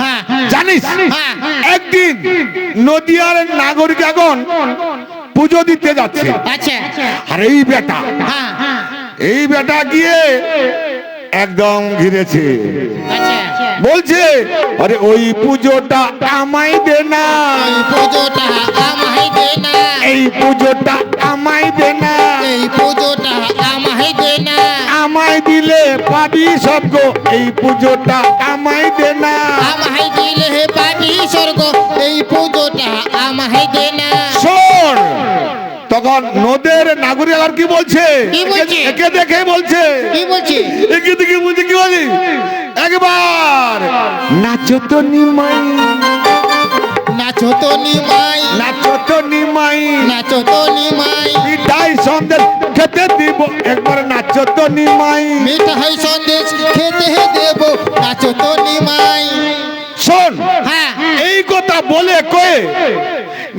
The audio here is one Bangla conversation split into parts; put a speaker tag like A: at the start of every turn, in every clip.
A: হ্যাঁ, জানিস হ্যাঁ, একদিন নদিয়ার নাগরিক এখন পুজো দিতে যাচ্ছে আচ্ছা। আর এই বেটা হ্যাঁ, এই বেটা গিয়ে একদম ঘিরেছে আচ্ছা। বলছে আরে ওই পুজোটা আমাই দে না পুজোটা দে না এই পুজোটা আমাই দে না এই পুজোটা আমায় দে না আমায় দিলে পাবি স্বর্গ এই পুজোটা আমায় দে না আমায় দিলে পাবি স্বর্গ এই পুজোটা আমায় দে না শোন তখন নদের নাগরিকরা কি বলছে একে দেখে বলছে কি বলছে একে দেখে বলছে কি বলি একবার নাচো তো নিমাই নাচো তো নিমাই নাচো তো নিমাই নাচো তো নিমাই তাই সন্দেশ খেতে দিব একবার নাচো তো নিমাই হাই সন্দেশ খেতে দেব নাচ তো নিমাই শোন হ্যাঁ এই কথা বলে কয়ে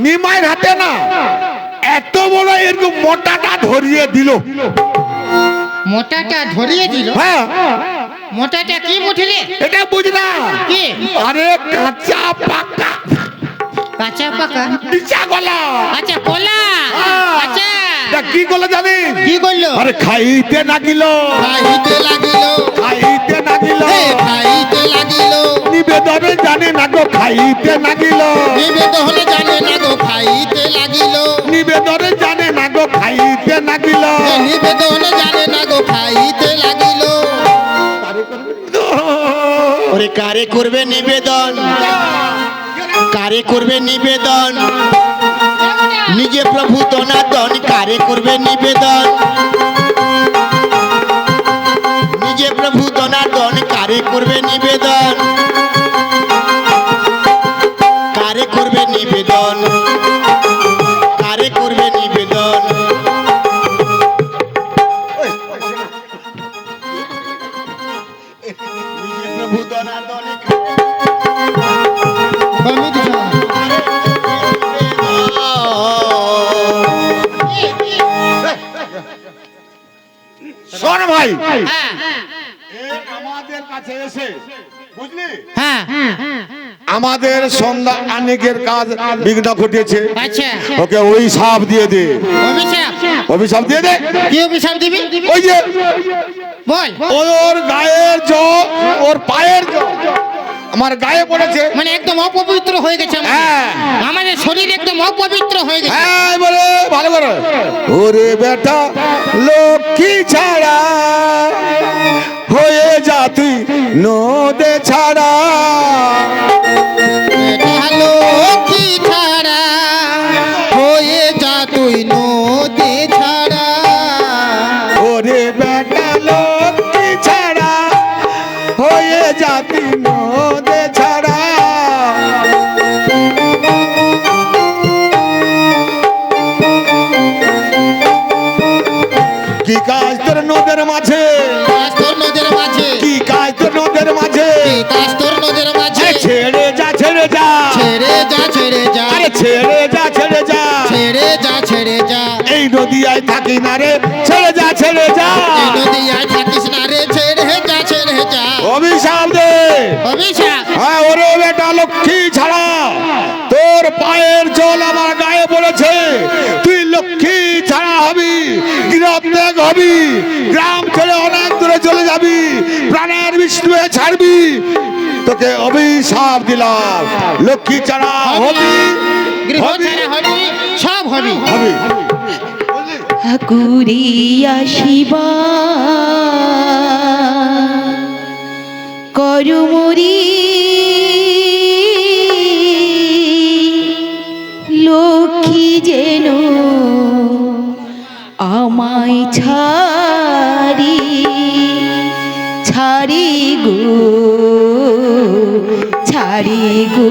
A: নিমাইয়ের হাতে না এত বড় এরকম মোটাটা ধরিয়ে দিল মোটাটা ধরিয়ে দিল হ্যাঁ মোটাটা কি বুঝলি এটা বুঝ না আরে কাঁচা পাকা আচ্ছা পাকা বিচা গলা আচ্ছা কলা আচ্ছা কি করলো জানি কি করলো আরে খাইতে নাগিল খাইতে লাগিল খাইতে নাগিল খাইতে লাগিল নিবেদনে জানে না গো খাইতে নাগিল নিবেদনে জানে না গো খাইতে লাগিল নিবেদনে জানে না গো খাইতে নাগিল নিবেদনে জানে না গো খাইতে লাগিল
B: আরে কারে করবে নিবেদন কারে করবে নিবেদন নিজে প্রভু দনাদন কারে করবে নিবেদন নিজে প্রভু দনাদন কারে করবে নিবেদন কারে করবে নিবেদন
C: শোন ভাই হ্যাঁ।
A: আমাদের কাছে এসে বুঝলি হ্যাঁ আমাদের সন্ধ্যা আনিকের কাজ বিঘ্ন ঘটিয়েছে আচ্ছা। ওকে ওই সাপ দিয়ে দে অভিশাপ দিয়ে দে কি অভিশাপ দিবি ওই যে ওর গায়ের জ ওর পায়ের জ আমার গায়ে পড়েছে মানে একদম অপবিত্র হয়ে গেছে হ্যাঁ। আমাদের শরীর একদম অপবিত্র হয়ে গেছে হ্যাঁ বলে ভালো করে ওরে বেটা লক্ষ্মী ছাড়া হয়ে যা তুই নদে ছাড়া লক্ষ্মী ছাড়া ছেড়ে যা ছেড়ে যা ছেড়ে যা ছেড়ে যা এই আয় থাকি না রে ছেড়ে যা ছেড়ে যা এই নদিয়ায় থাকিস না রে ছেড়ে যা ছেড়ে যা অভিশাপ দে অভিশাপ হ্যাঁ ওরে বেটা লক্ষ্মী ছাড়া তোর পায়ের জল আমার গায়ে পড়েছে তুই লক্ষ্মী ছাড়া হবি গৃহত্যাগ হবি গ্রাম ছেড়ে অনেক দূরে চলে যাবি প্রাণের বিষ্ণু ছাড়বি তোকে অভিশাপ দিলাম লক্ষ্মী ছাড়া হবি
D: সব হবি ঠাকুরিয়া শিবা করুমরি বাড়ি গো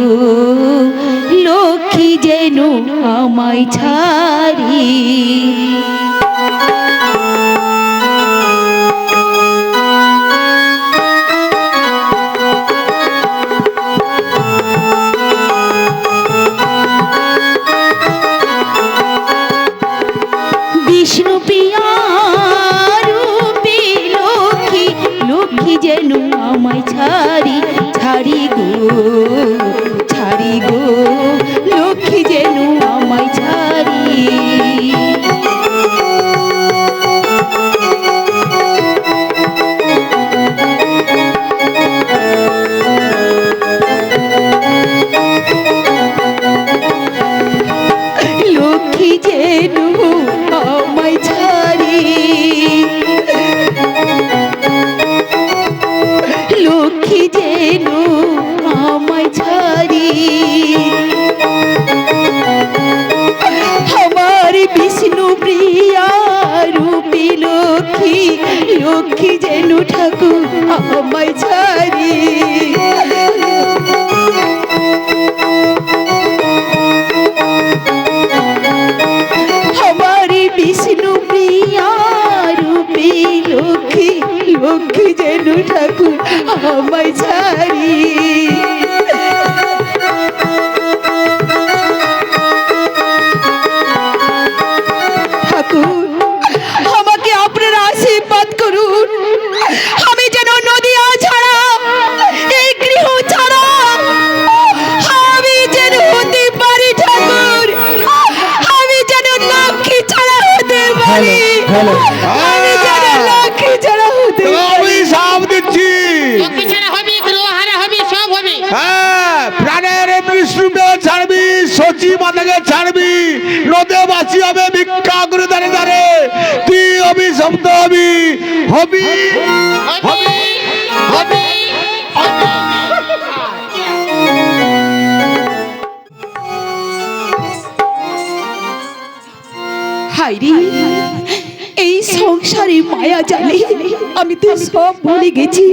D: গেছি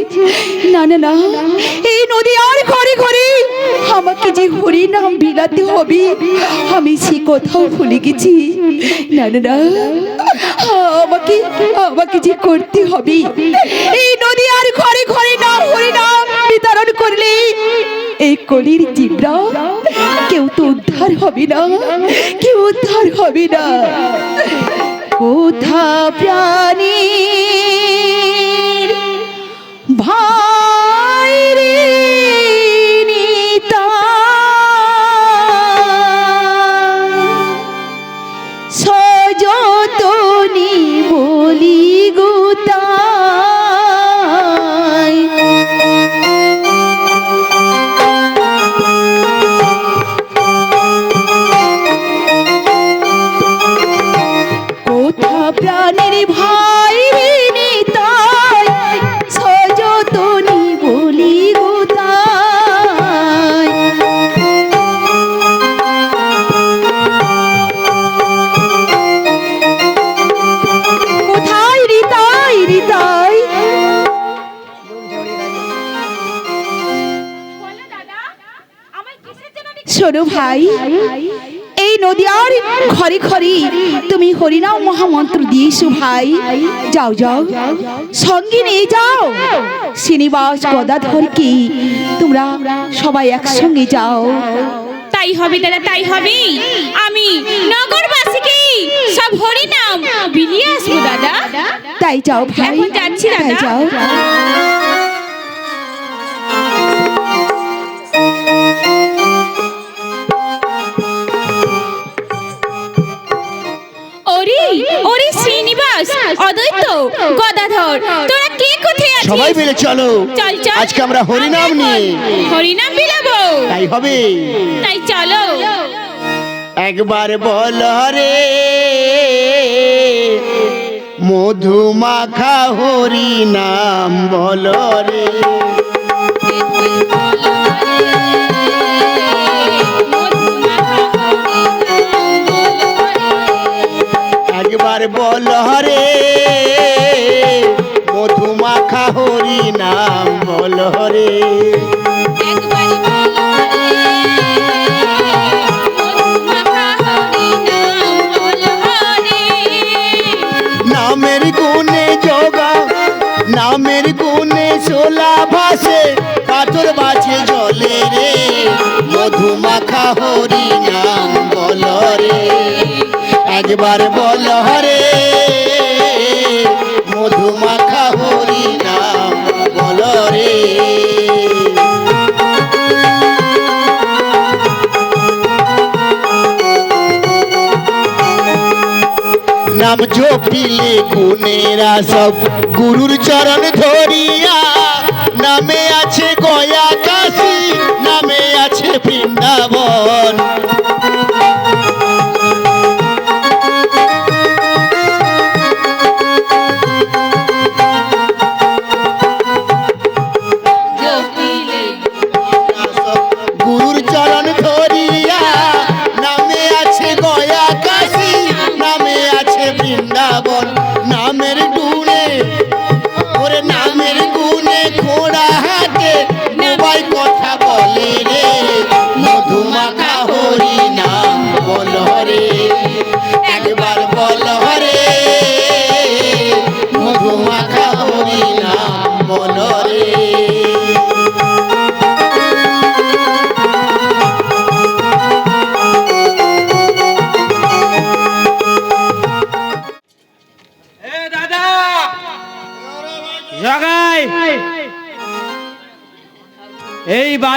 D: না না না এই নদী আর ঘরে ঘরে আমাকে যে হরি নাম বিলাতে হবে আমি সে কথাও ভুলে গেছি না না না আমাকে আমাকে যে করতে হবে এই নদী আর ঘরে ঘরে নাম হরি নাম বিতরণ করলে এই কলির জিব্রা কেউ তো উদ্ধার হবে না কেউ উদ্ধার হবে না কোথা প্রাণী শোনো ভাই এই নদীয়ার ঘরে ঘরে তুমি হরিনাম মহামন্ত্র দিয়েছো ভাই যাও যাও সঙ্গে নিয়ে যাও শ্রীনিবাস গদাধরকে তোমরা সবাই একসঙ্গে যাও তাই হবে দাদা তাই হবে আমি নগরবাসীকে
C: সব হরিনাম বিলিয়ে আসবো দাদা
D: তাই যাও ভাই এখন যাচ্ছি দাদা যাও
C: দাস অদ্বৈত গদাধর তোরা কে কোথায় আছিস সবাই মিলে চলো
B: চল চল আজকে আমরা হরিনাম নিয়ে হরিনাম
C: বিলাবো তাই হবে তাই চলো
B: একবার বল রে মধু মাখা হরি নাম বল রে বল রে আর বল হরে মধুমাখা হরি নাম বল হরে নামের গুণে যোগা নামের গুণে চোলা ভাসে পাথর বাছে জলে রে মধুমাখা হরি নাম বল রে একবার বল হরে মধুমাখা হরি নাম বল রে নাম জপিলে গুণেরা সব গুরুর চরণ ধরিয়া নামে আছে গয়া কাশি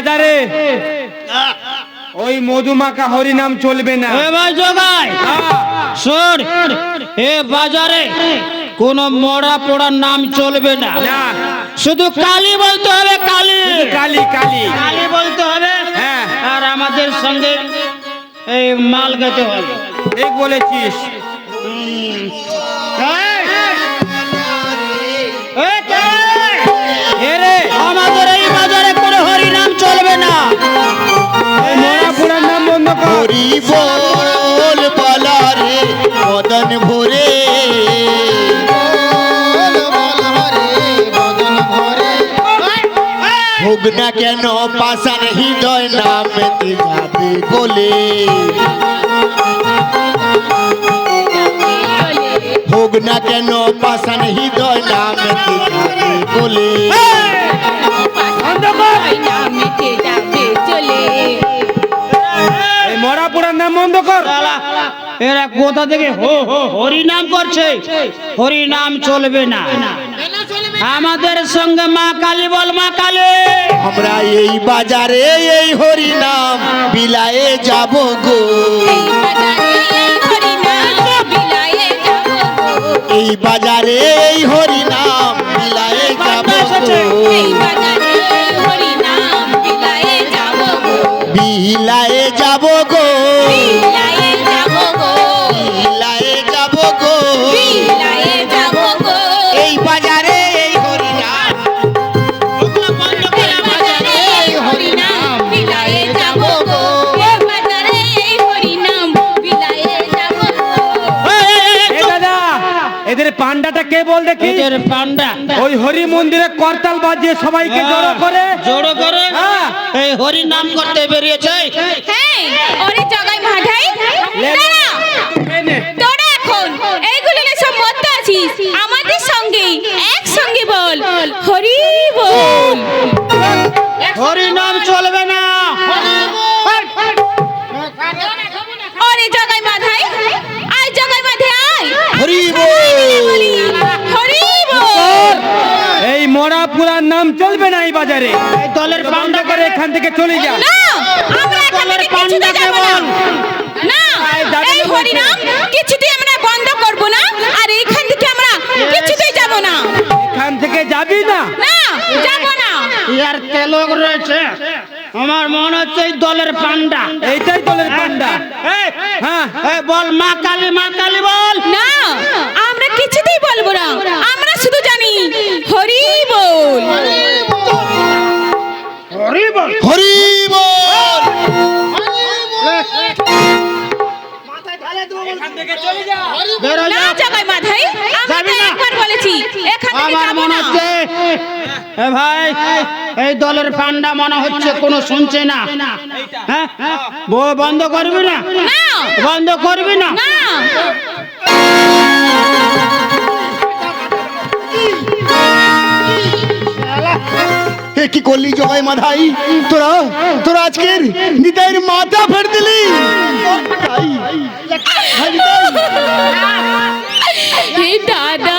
A: বাজারে ওই মধুমাখা হরি নাম চলবে না শোন এ বাজারে কোন মরা পোড়ার নাম চলবে না শুধু কালী বলতে হবে কালী কালী কালী কালী বলতে হবে হ্যাঁ। আর আমাদের সঙ্গে এই মাল গেতে হবে ঠিক বলেছিস
B: হরি বল পালা রে মদন ভোরে ভোগ না কেন পাশার হৃদয় নাম দিঘাবে বলে ভোগ না কেন পাশার হৃদয় নাম দিঘাবে বলে
C: চলে মরা পোড়ার নাম বন্ধ কর এরা কোথা থেকে হো
A: হো হরি নাম করছে হরি নাম চলবে না আমাদের সঙ্গে মা কালী বল মা কালী আমরা এই
B: বাজারে এই হরি নাম বিলায়ে যাব গো
A: পান্ডা ওই হরি মন্দিরে করতাল বাজিয়ে সবাইকে হ্যাঁ, জড়ো করে জড়ো করে হ্যাঁ। এই হরি নাম করতে বেরিয়েছে
C: মাঠাই এখন সব মত আছিস আমাদের সঙ্গে একসঙ্গে বল হরি বল হরি নাম চলবে না
A: পুরার নাম চলবে না এই বাজারে দলের পান্ডা করে এখান থেকে চলে যা
C: দলের পান্ডা কেমন না কিছুতেই আমরা বন্ধ না আর থেকে আমরা কিছুতেই
A: এখান থেকে যাবি না আমার মনে হচ্ছে এই দলের
C: পান্ডা দলের পান্ডা হ্যাঁ। বল মা কালী মা বল না আমরা কিছুতেই বলবো না আমরা বল হরি বল হরি বল
A: এই দলের পান্ডা মনে হচ্ছে কোনো শুনছে না হ্যাঁ? বন্ধ করবি না বন্ধ করবি না
B: কি করলি জগাই মাধাই তোরা তোরা আজকের
A: নিতাইর মাথা ফের দিলি
C: দাদা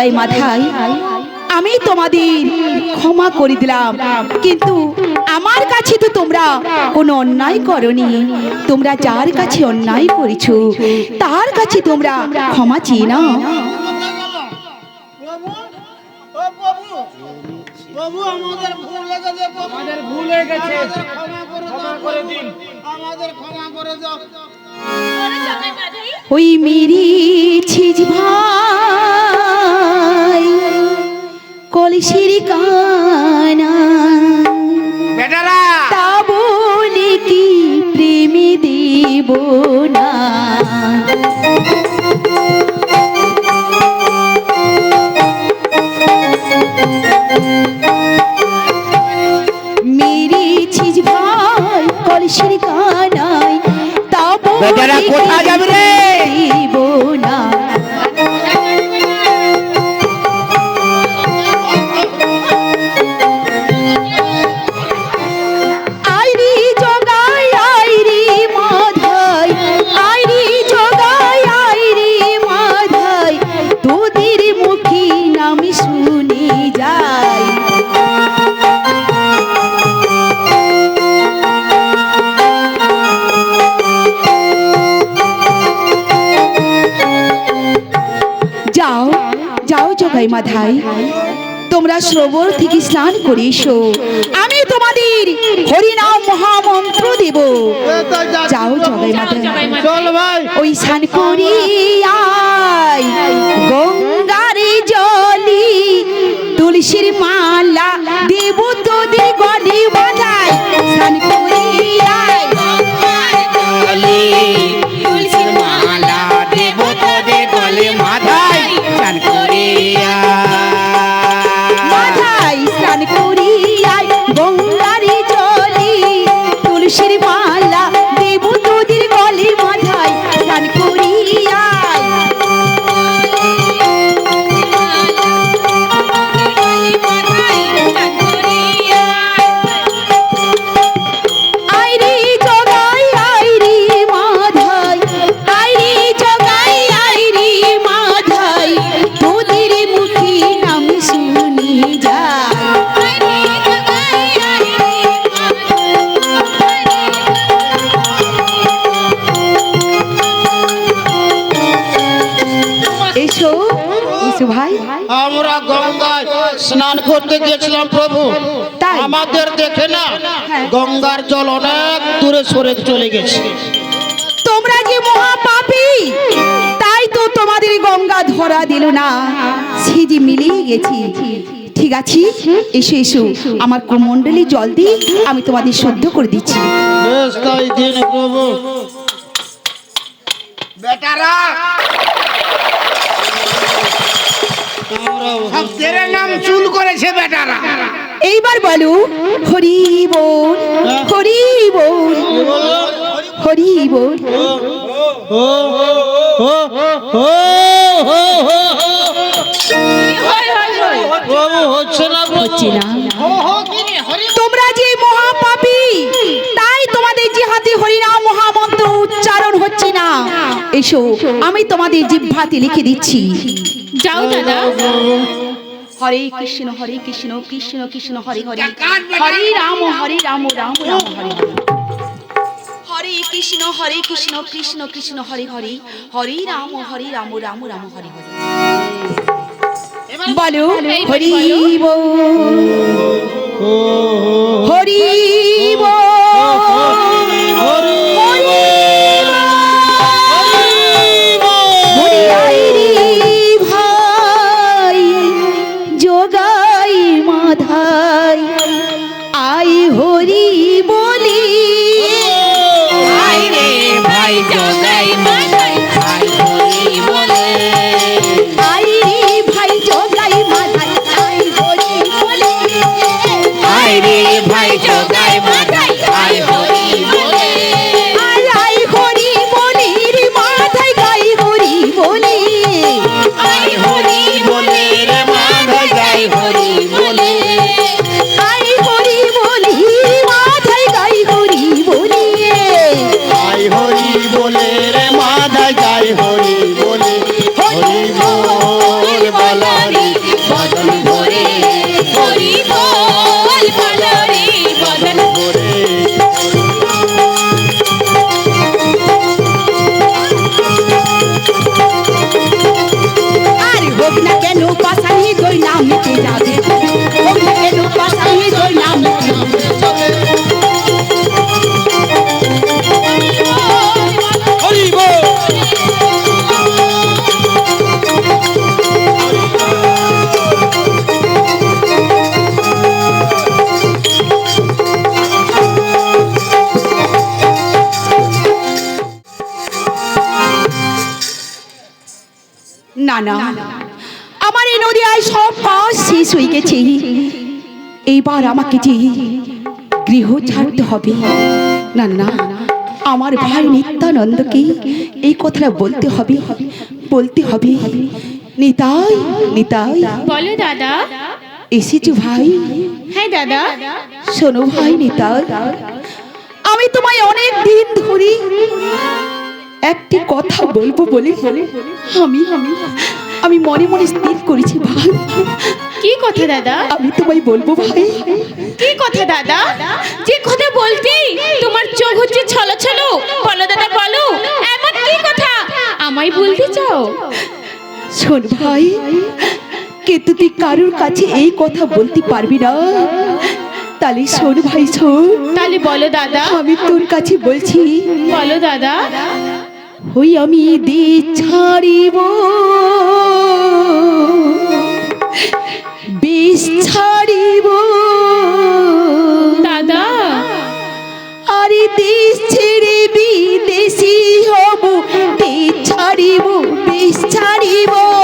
D: জটাই মাথায় আমি তোমাদের ক্ষমা করে দিলাম কিন্তু আমার কাছে তো তোমরা কোনো অন্যায় করনি তোমরা যার কাছে অন্যায় করেছ তার কাছে তোমরা ক্ষমা চেয়ে না
A: ওই মিরি
D: ছিজ ভাই কলসির কানা দাও জগাই মাথায় তোমরা শ্রবণ থেকে স্নান করে এসো আমি তোমাদের হরিনাম মহামন্ত্র দেব যাও জগাই মাথায় ওই স্নান করি আই গঙ্গার জলি তুলসীর মালা দেব তোদের গলি বাজায় স্নান করি
B: করতে গিয়েছিলাম প্রভু আমাদের দেখে না হ্যাঁ। গঙ্গার জল অনেক দূরে
C: সরে চলে গেছে
D: তোমরা যে মহাপাপী তাই তো তোমাদের গঙ্গা ধরা দিল না সিজি মিলিয়ে গেছি ঠিক আছে এসো এসো আমার কুমণ্ডলী জল দিয়ে আমি তোমাদের শুদ্ধ করে দিচ্ছি বেশ তাই দিন প্রভু বেটারা নাম চুল করেছে বেটারা এইবার বলো হরি হরি হরি তোমরা যে মহাপাপি তাই তোমাদের যে হাতে হরিনাম মহামন্ত্র উচ্চারণ হচ্ছে না এসো আমি তোমাদের জিভাতে লিখে দিচ্ছি যাও দাদা হরে কৃষ্ণ হরে কৃষ্ণ কৃষ্ণ কৃষ্ণ হরে হরে হরে রাম হরে রাম রাম রাম হরে হরে কৃষ্ণ হরে কৃষ্ণ কৃষ্ণ কৃষ্ণ হরে হরে হরে রাম হরে রাম রাম রাম হরে হরে
C: বলো হরি
D: হরি হয়ে গেছে এইবার আমাকে যে গৃহ ছাড়তে হবে না না আমার ভাই নিত্যানন্দকে এই কথাটা বলতে হবে বলতে হবে নিতাই নিতাই বলো দাদা এসেছি ভাই হ্যাঁ দাদা শোনো ভাই নিতাই আমি তোমায় অনেক দিন ধরে একটি কথা বলবো বলে আমি আমি আমি মনে মনে স্থির করেছি ভাই কি কথা দাদা আমি
C: তোমায় বলবো ভাই কি কথা দাদা যে কথা বলতি তোমার চোখ হচ্ছে ছলো ছলো বলো দাদা বলো
D: এমন কি কথা আমায় বলতে চাও শোন ভাই কিন্তু তুই কারোর কাছে এই কথা বলতে পারবি না তাহলে শোন ভাই শোন তাহলে বলো দাদা আমি তোর কাছে বলছি বলো দাদা হই আমি দি ছাড়িব বিষ ছাড়িব দাদা আরে দেশ ছেড়ে বিদেশি হব দেশ ছাড়িব বিষ ছাড়িব